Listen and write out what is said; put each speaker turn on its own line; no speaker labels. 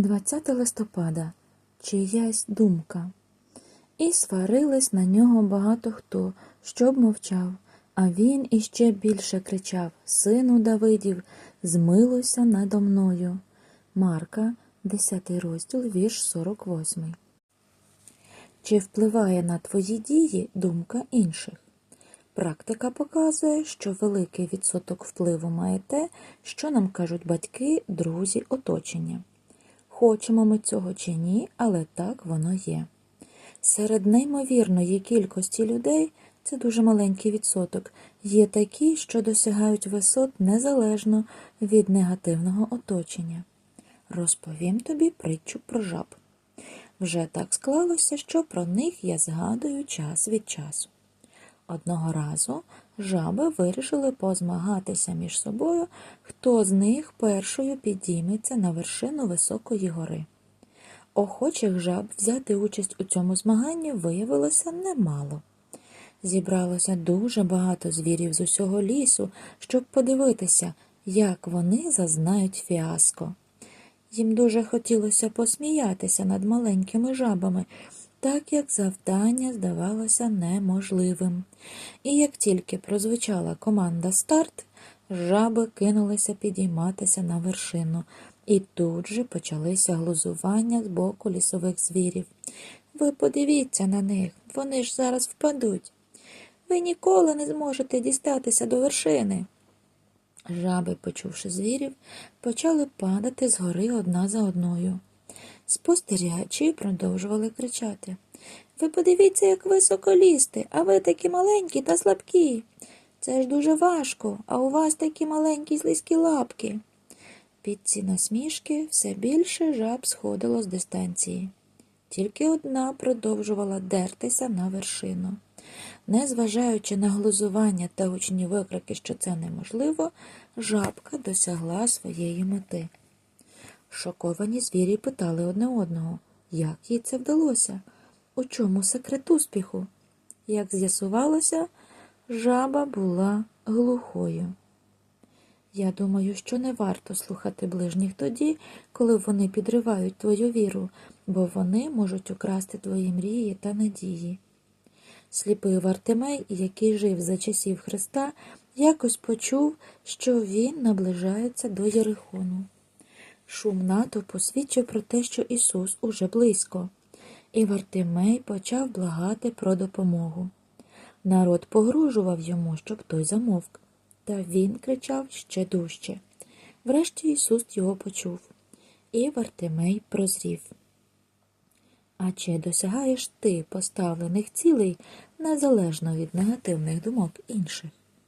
20 листопада чиясь думка. І сварились на нього багато хто, щоб мовчав, а він іще більше кричав Сину Давидів, змилуйся надо мною. Марка, 10 розділ, вірш 48. Чи впливає на твої дії думка інших? Практика показує, що великий відсоток впливу має те, що нам кажуть батьки, друзі, оточення. Хочемо ми цього чи ні, але так воно є. Серед неймовірної кількості людей це дуже маленький відсоток. Є такі, що досягають висот незалежно від негативного оточення. Розповім тобі притчу про жаб. Вже так склалося, що про них я згадую час від часу. Одного разу жаби вирішили позмагатися між собою, хто з них першою підійметься на вершину високої гори. Охочих жаб взяти участь у цьому змаганні виявилося немало. Зібралося дуже багато звірів з усього лісу, щоб подивитися, як вони зазнають фіаско. Їм дуже хотілося посміятися над маленькими жабами, так як завдання здавалося неможливим. І як тільки прозвучала команда старт, жаби кинулися підійматися на вершину, і тут же почалися глузування з боку лісових звірів. Ви подивіться на них, вони ж зараз впадуть. Ви ніколи не зможете дістатися до вершини. Жаби, почувши звірів, почали падати з гори одна за одною. Спостерігачі продовжували кричати. Ви подивіться, як високо лізти, а ви такі маленькі та слабкі. Це ж дуже важко, а у вас такі маленькі слизькі лапки. Під ці насмішки все більше жаб сходило з дистанції. Тільки одна продовжувала дертися на вершину. Незважаючи на глузування та гучні викрики, що це неможливо, жабка досягла своєї мети. Шоковані звірі питали одне одного, як їй це вдалося, у чому секрет успіху. Як з'ясувалося, жаба була глухою. Я думаю, що не варто слухати ближніх тоді, коли вони підривають твою віру, бо вони можуть украсти твої мрії та надії. Сліпий Вартимей, який жив за часів Христа, якось почув, що він наближається до Єрихону. Шум натовпу свідчив про те, що Ісус уже близько, і Вартимей почав благати про допомогу. Народ погрожував йому, щоб той замовк, та він кричав ще дужче. Врешті Ісус його почув, і Вартимей прозрів. А чи досягаєш ти поставлених цілей незалежно від негативних думок інших?